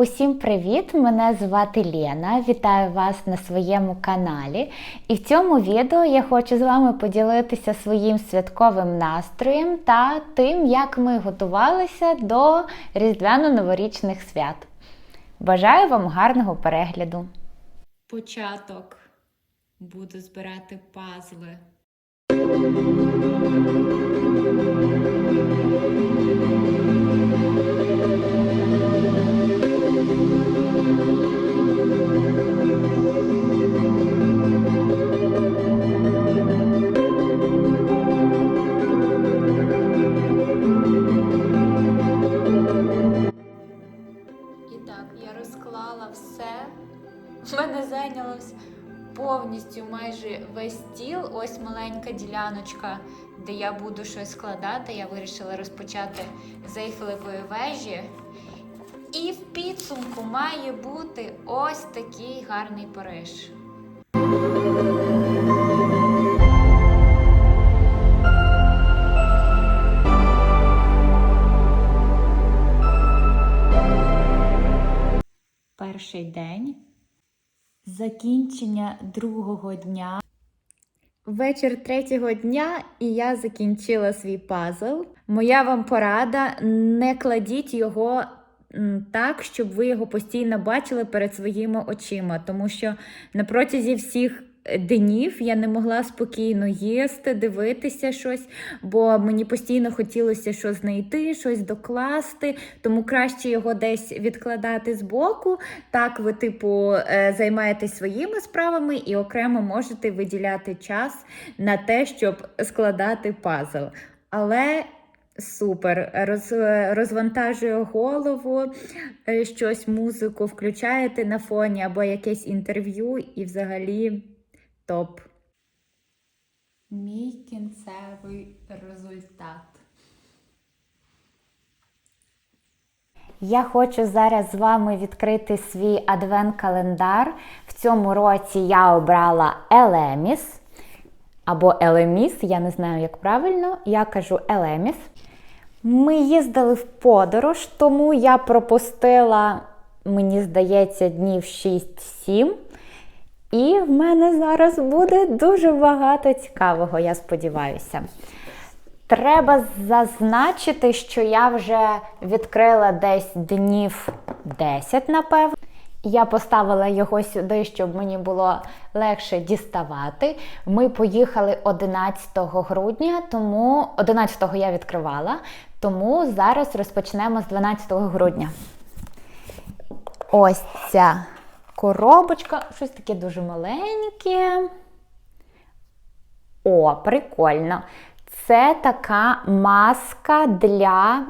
Усім привіт! Мене звати Лена. Вітаю вас на своєму каналі. І в цьому відео я хочу з вами поділитися своїм святковим настроєм та тим, як ми готувалися до різдвяно-новорічних свят. Бажаю вам гарного перегляду! Початок. Буду збирати пазли. Я буду щось складати. Я вирішила розпочати з Ейфелевої вежі. І в підсумку має бути ось такий гарний Париж. Перший день. Закінчення другого дня. Вечір третього дня, і я закінчила свій пазл. Моя вам порада: не кладіть його так, щоб ви його постійно бачили перед своїми очима, тому що на протязі всіх днів я не могла спокійно їсти, дивитися щось, бо мені постійно хотілося щось знайти, щось докласти, тому краще його десь відкладати збоку. Так, ви, типу, е, займаєтесь своїми справами і окремо можете виділяти час на те, щоб складати пазл. Але супер, роз, розвантажує голову, е, щось музику включаєте на фоні або якесь інтерв'ю, і взагалі топ. Мій кінцевий результат. Я хочу зараз з вами відкрити свій адвент-календар. В цьому році я обрала Елеміс або Елеміс, я не знаю, як правильно. Я кажу Елеміс. Ми їздили в подорож, тому я пропустила, мені здається, днів 6-7. І в мене зараз буде дуже багато цікавого, я сподіваюся. Треба зазначити, що я вже відкрила десь днів 10, напевно. Я поставила його сюди, щоб мені було легше діставати. Ми поїхали 11 грудня, тому 11-го я відкривала, тому зараз розпочнемо з 12 грудня. Ось ця коробочка, щось таке дуже маленьке. О, прикольно. Це така маска для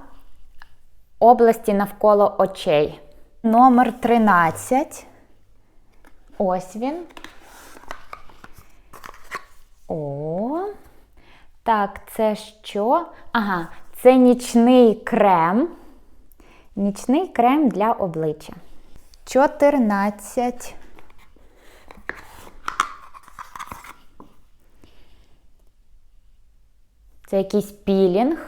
області навколо очей. Номер 13. Ось він. О. Так, це що? Ага, це нічний крем. Нічний крем для обличчя. 14. Це якийсь пілінг.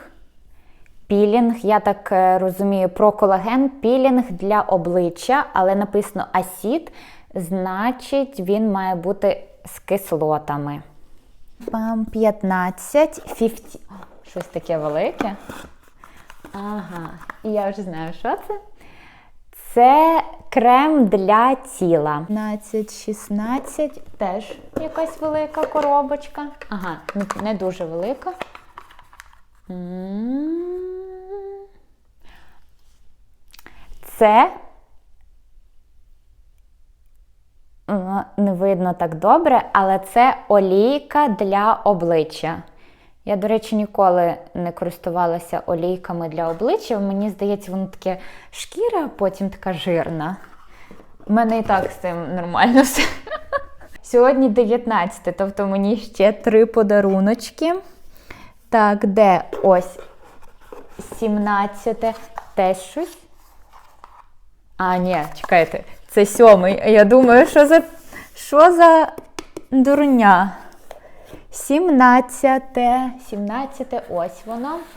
Пілінг, я так е, розумію, про колаген, пілінг для обличчя, але написано асід, значить, він має бути з кислотами. Пам 15, 50. Щось таке велике. Ага, і я вже знаю, що це. Це крем для тіла. 15, 16, теж якась велика коробочка. Ага, не- дуже велика. М. Це М, не видно так добре, але це олійка для обличчя. Я, до речі, ніколи не користувалася олійками для обличчя. Мені здається, воно таке шкіра, а потім така жирна. У мене і так з цим нормально все. Сьогодні 19, тобто мені ще три подаруночки. Так, де ось 17 теж щось. А, ні, чекайте, це сьомий. Я думаю, що за що за дурня? 17. 17, ось воно. –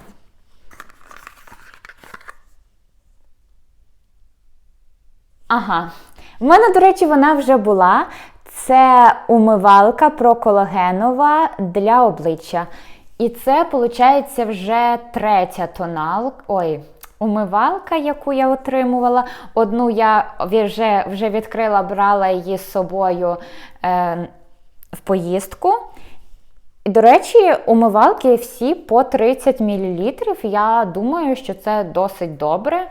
Ага. В мене, до речі, вона вже була. Це умивалка проколагенова для обличчя. І це, виходить, вже третя тоналка. Ой, умивалка, яку я отримувала. Одну я вже, вже відкрила, брала її з собою е, в поїздку. До речі, умивалки всі по 30 мл. Я думаю, що це досить добре.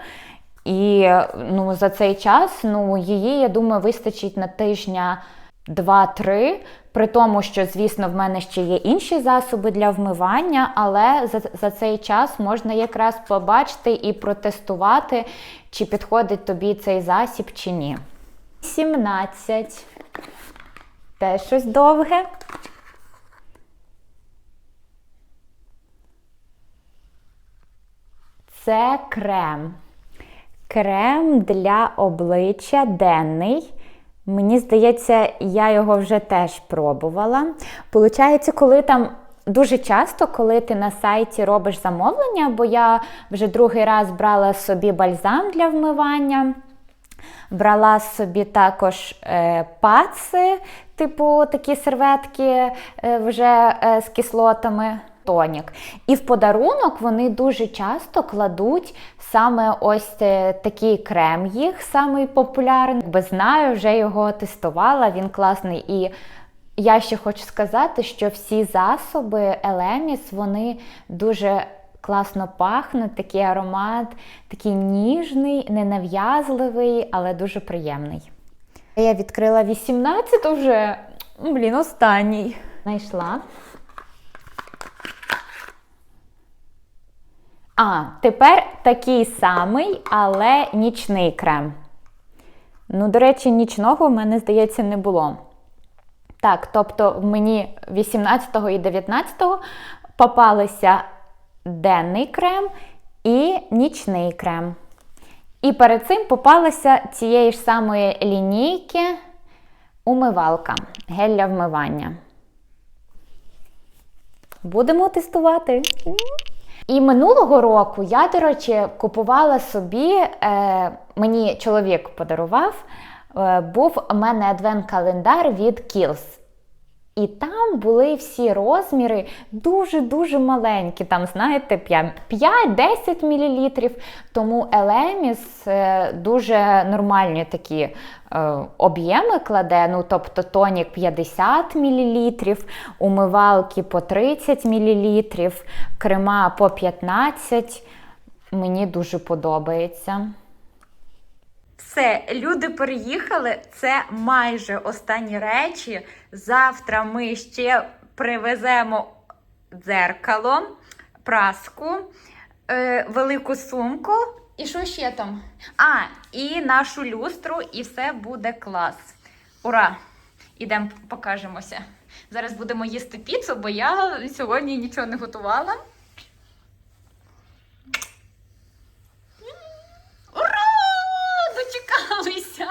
І ну, за цей час ну, її, я думаю, вистачить на тижня 2-3. При тому, що, звісно, в мене ще є інші засоби для вмивання, але за, за цей час можна якраз побачити і протестувати, чи підходить тобі цей засіб чи ні. 17. Теж щось довге. Це крем. Крем для обличчя денний. Мені здається, я його вже теж пробувала. Получається, коли там дуже часто, коли ти на сайті робиш замовлення, бо я вже другий раз брала собі бальзам для вмивання. Брала собі також е, паци, типу такі серветки е, вже е, з кислотами. Тонік. І в подарунок вони дуже часто кладуть саме ось е, такий крем їх, самий популярний. Якби знаю, вже його тестувала, він класний. І я ще хочу сказати, що всі засоби Елеміс, вони дуже класно пахнуть, такий аромат, такий ніжний, ненав'язливий, але дуже приємний. Я відкрила 18 вже, блін, останній. Знайшла. А, тепер такий самий, але нічний крем. Ну, до речі, нічного в мене, здається, не було. Так, тобто в мені 18 і 19 попалися денний крем і нічний крем. І перед цим попалася цієї ж самої лінійки умивалка, гель для вмивання. Будемо тестувати. І минулого року я, до речі, купувала собі, е, мені чоловік подарував, е, був у мене адвент-календар від Kiehl's. І там були всі розміри дуже-дуже маленькі, там, знаєте, 5-10 мл. Тому Елеміс е, дуже нормальні такі об'єми кладе. Ну, тобто тонік 50 мл, умивалки по 30 мл, крема по 15 Мені дуже подобається. Все, люди переїхали. Це майже останні речі. Завтра ми ще привеземо дзеркало, праску, е, велику сумку. І що ще там? А, і нашу люстру, і все буде клас. Ура! Ідемо покажемося. Зараз будемо їсти піцу, бо я сьогодні нічого не готувала. Ура! Дочекалися!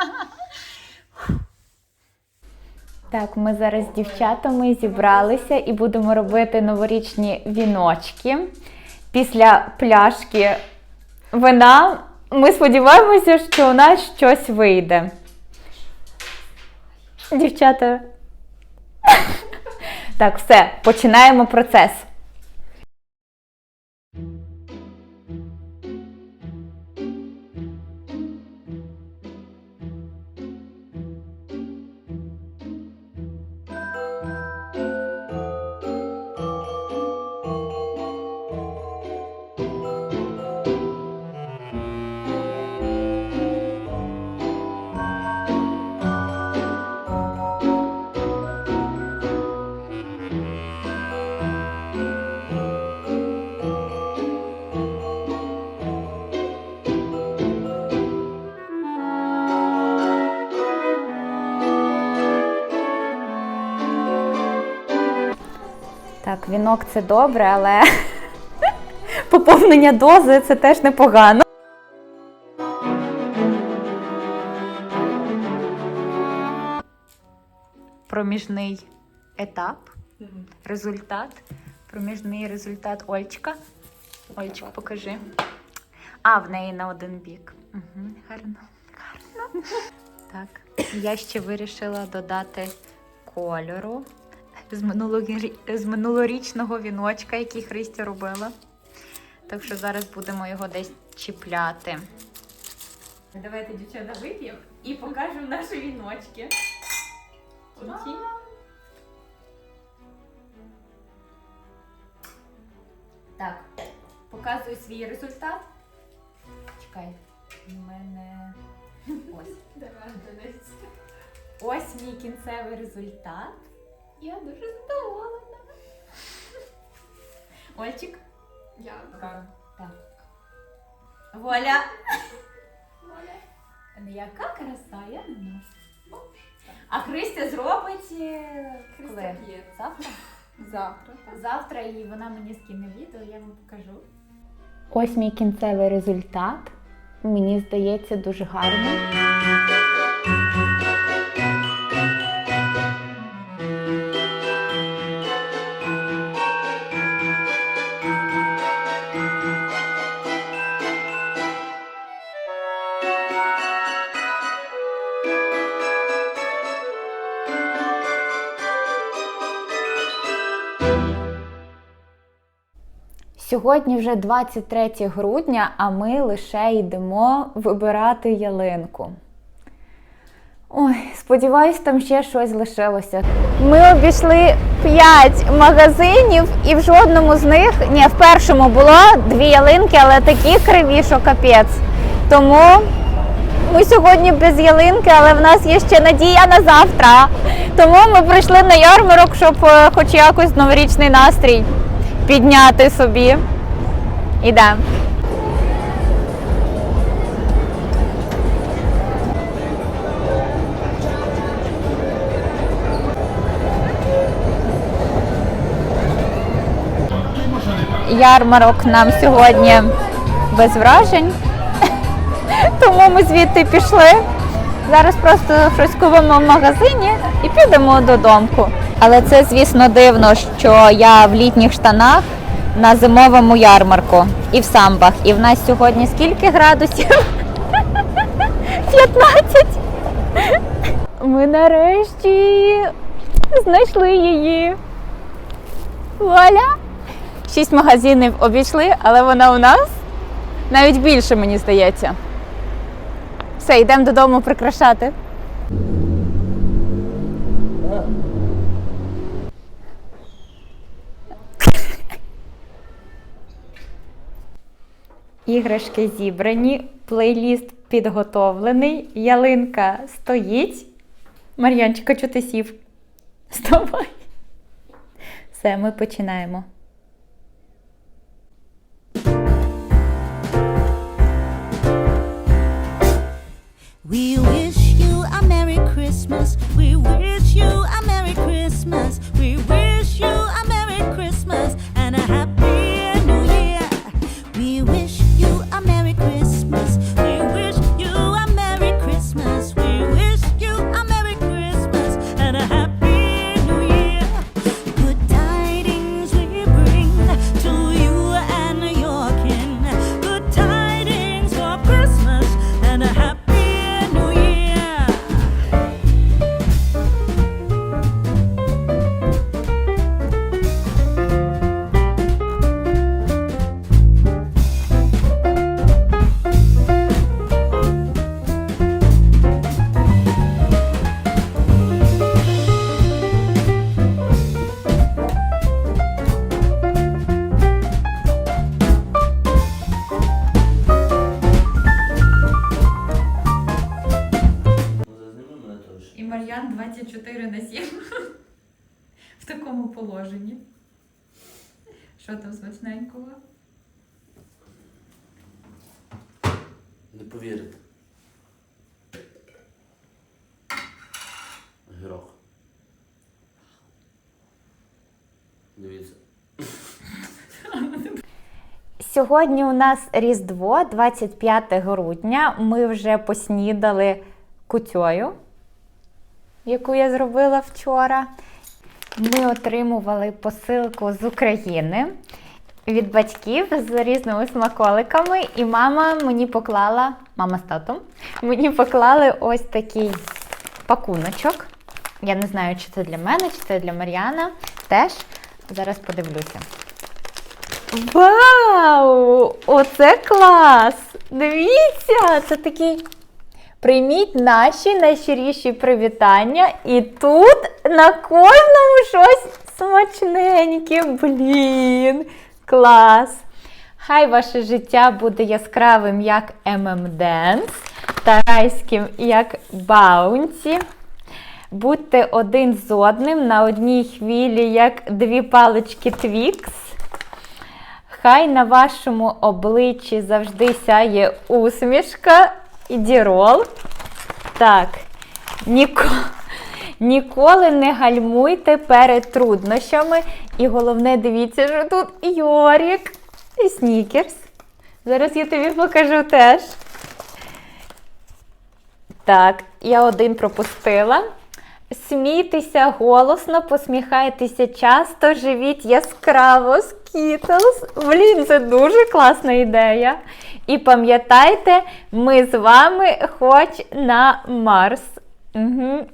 Так, ми зараз з дівчатами зібралися і будемо робити новорічні віночки. Після пляшки вина ми сподіваємося, що у нас щось вийде. Дівчата. Так, все, починаємо процес. Так, вінок це добре, але поповнення дози це теж непогано. Проміжний етап, результат. Проміжний результат Ольчика. Ольчик, покажи. А, в неї на один бік. Угу, гарно. Гарно. Так, я ще вирішила додати кольору з, минулорі- з минулорічного віночка, який Христя робила. Так що зараз будемо його десь чіпляти. Давайте, дівчата, вип'ємо і покажемо наші віночки. Круті. Так, показую свій результат. Чекай, у мене ось. Ось мій кінцевий результат. Я дуже задоволена. Ольчик. Я Так. Воля. Ну, Яка краса, я не знаю. А Христя зробить е, коли? п'є. Завтра? Завтра. так. Завтра і вона мені скине відео, я вам покажу. Ось мій кінцевий результат. Мені здається, дуже гарно. Сьогодні вже 23 грудня, а ми лише йдемо вибирати ялинку. Ой, сподіваюсь, там ще щось лишилося. Ми обійшли 5 магазинів, і в жодному з них, ні, в першому було дві ялинки, але такі криві, що капець. Тому ми сьогодні без ялинки, але в нас є ще надія на завтра. Тому ми прийшли на ярмарок, щоб е, хоч якось новорічний настрій підняти собі. Ідемо. Ярмарок нам сьогодні без вражень, тому ми звідти пішли. Зараз просто щось купимо в магазині і підемо додому. Але це, звісно, дивно, що я в літніх штанах на зимовому ярмарку і в самбах. І в нас сьогодні скільки градусів? 15. Ми нарешті знайшли її. Вуаля! Шість магазинів обійшли, але вона у нас навіть більше, мені здається. Все, йдемо додому прикрашати. Іграшки зібрані, плейліст підготовлений, ялинка стоїть. Мар'янчика, чого ти сів? Вставай. Все, ми починаємо. We wish you a Merry Christmas. We wish you a Merry Christmas. We wish you a Merry Christmas and a Happy Не повірите. Гірох. Дивіться. Сьогодні у нас Різдво, 25 грудня. Ми вже поснідали кутьою, яку я зробила вчора. Ми отримували посилку з України. Від батьків з різними смаколиками, і мама мені поклала, мама з татом, мені поклали ось такий пакуночок. Я не знаю, чи це для мене, чи це для Мар'яна. Теж зараз подивлюся. Вау! Оце клас! Дивіться! Це такий. Прийміть наші найщиріші привітання, і тут на кожному щось смачненьке. Блін, клас! Хай ваше життя буде яскравим, як M&M's, та райським, як Баунті. Будьте один з одним на одній хвилі, як дві палички Твікс. Хай на вашому обличчі завжди сяє усмішка і дірол. Так, ніко, ніколи не гальмуйте перед труднощами. І головне, дивіться, що тут Йорік і Снікерс. Зараз я тобі покажу теж. Так, я один пропустила. Смійтеся голосно, посміхайтеся часто, живіть яскраво, Skittles. Блін, це дуже класна ідея. І пам'ятайте, ми з вами хоч на Марс. Угу.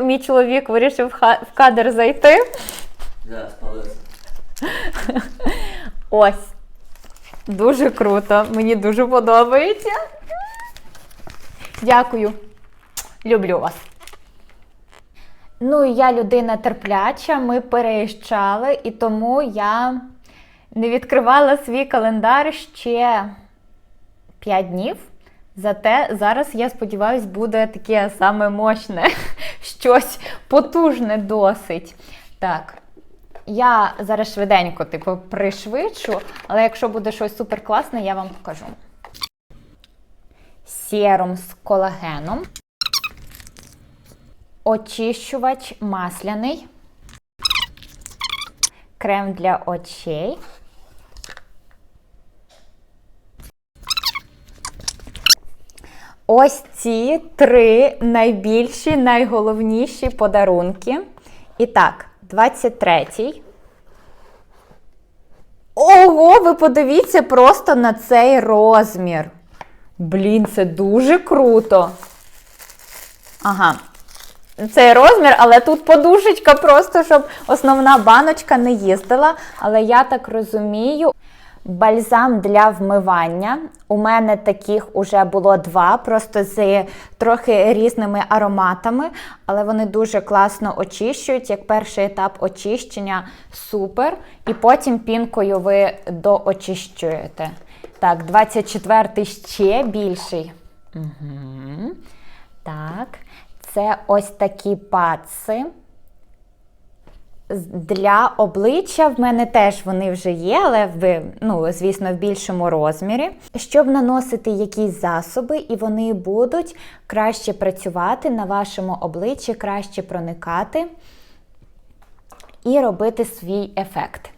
Мій чоловік вирішив в кадр зайти. Да. Ось. Дуже круто. Мені дуже подобається. Дякую. Люблю вас. Ну, я людина терпляча, ми переїжджали, і тому я не відкривала свій календар ще 5 днів. Зате зараз, я сподіваюся, буде таке саме мощне, щось потужне досить. Так, я зараз швиденько, типу, пришвидшу, але якщо буде щось суперкласне, я вам покажу. Серум з колагеном. Очищувач масляний. Крем для очей. Ось ці три найбільші, найголовніші подарунки. І так, 23-й. Ого, ви подивіться просто на цей розмір. Блін, це дуже круто. Ага. Цей розмір, але тут подушечка просто, щоб основна баночка не їздила. Але я так розумію, бальзам для вмивання. У мене таких уже було два, просто з трохи різними ароматами, але вони дуже класно очищують. Як перший етап очищення супер. І потім пінкою ви доочищуєте. Так, 24-й ще більший. Угу. Так, це ось такі паци. Для обличчя в мене теж вони вже є, але в, ну, звісно, в більшому розмірі. Щоб наносити якісь засоби, і вони будуть краще працювати на вашому обличчі, краще проникати і робити свій ефект.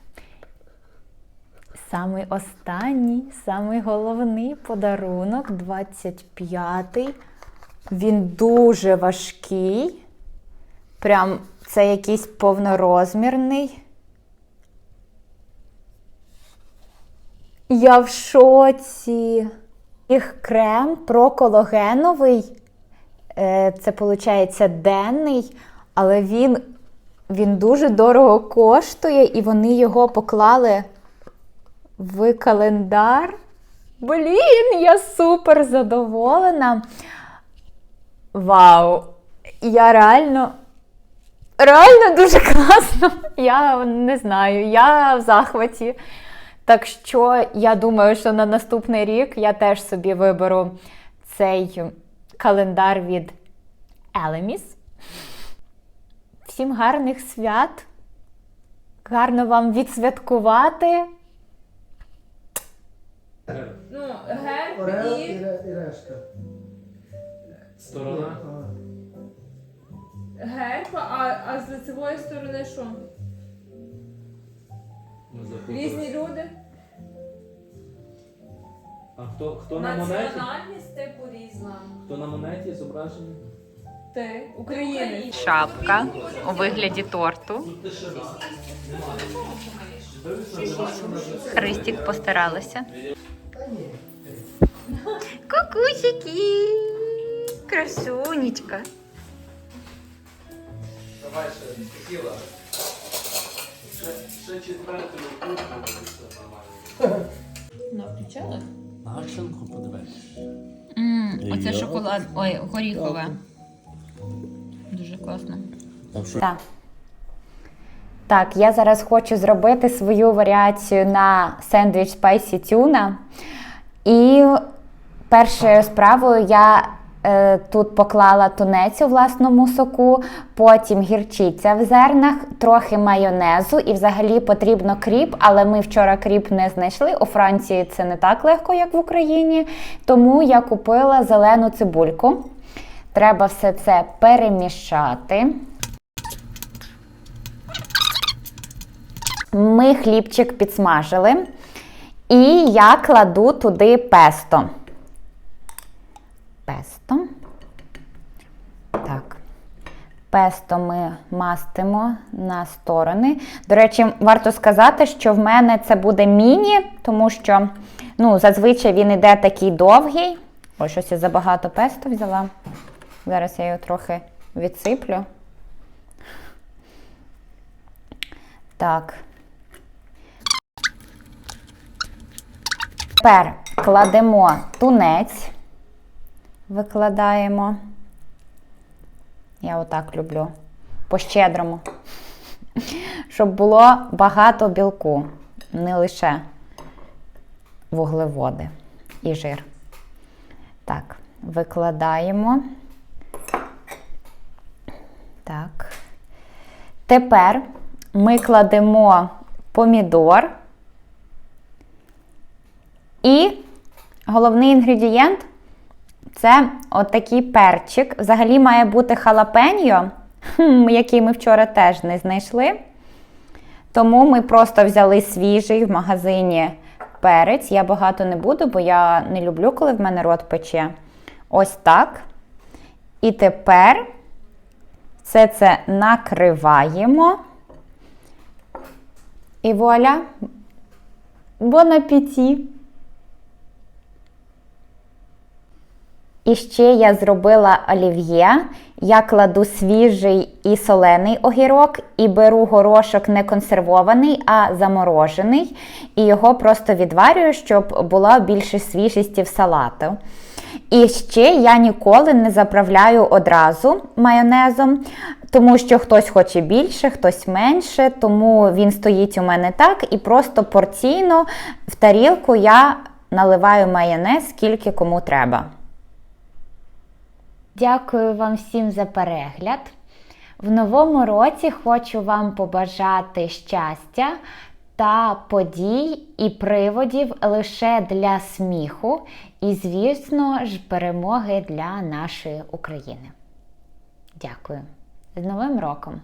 Самий останній, самий головний подарунок 25-й. Він дуже важкий. Прям це якийсь повнорозмірний. Я в шоці. Їх крем прокологеновий. Е, Це виходить денний, але він, він дуже дорого коштує, і вони його поклали в календар. Блін, я супер задоволена. Вау! Я реально. Реально дуже класно. Я не знаю, я в захваті. Так що я думаю, що на наступний рік я теж собі виберу цей календар від Elemis. Всім гарних свят. Гарно вам відсвяткувати. Ну, герб і і, і решта. Сторона. Герб, а, а з лицевої сторони що? Ми запутались. Різні люди. А хто, хто на монеті? Національність типу різна. Хто на монеті зображений? Ти, українець. Шапка у вигляді торту. Христик постаралася. Кукусики! Красунечка. Давай ще сіла. Ще, ще четверту кухню і все нормально. Вона включала? Гашенку подивись. оце шоколад. Ой, горіхове. Дуже класно. Так. Так, я зараз хочу зробити свою варіацію на сендвіч спайсі тюна. І першою справою я тут поклала тунець у власному соку, потім гірчиця в зернах, трохи майонезу і взагалі потрібно кріп, але ми вчора кріп не знайшли. У Франції це не так легко, як в Україні. Тому я купила зелену цибульку. Треба все це перемішати. Ми хлібчик підсмажили. І я кладу туди песто. Песто. Так. Песто ми мастимо на сторони. До речі, варто сказати, що в мене це буде міні, тому що ну, зазвичай він іде такий довгий. Ой, щось я забагато песто взяла. Зараз я його трохи відсиплю. Так. Тепер кладемо тунець, викладаємо. Я отак люблю. По-щедрому. Щоб було багато білку, не лише вуглеводи і жир. Так, викладаємо. Так. Тепер ми кладемо помідор. І головний інгредієнт це отакий перчик. Взагалі має бути халапеньо, який ми вчора теж не знайшли. Тому ми просто взяли свіжий в магазині перець. Я багато не буду, бо я не люблю, коли в мене рот пече. Ось так. І тепер все це накриваємо. І вуаля! Бон апеті! І ще я зробила олів'є. Я кладу свіжий і солений огірок, і беру горошок не консервований, а заморожений. І його просто відварюю, щоб була більше свіжості в салату. І ще я ніколи не заправляю одразу майонезом, тому що хтось хоче більше, хтось менше, тому він стоїть у мене так, і просто порційно в тарілку я наливаю майонез, скільки кому треба. Дякую вам всім за перегляд. В новому році хочу вам побажати щастя та подій і приводів лише для сміху і, звісно ж, перемоги для нашої України. Дякую. З Новим роком!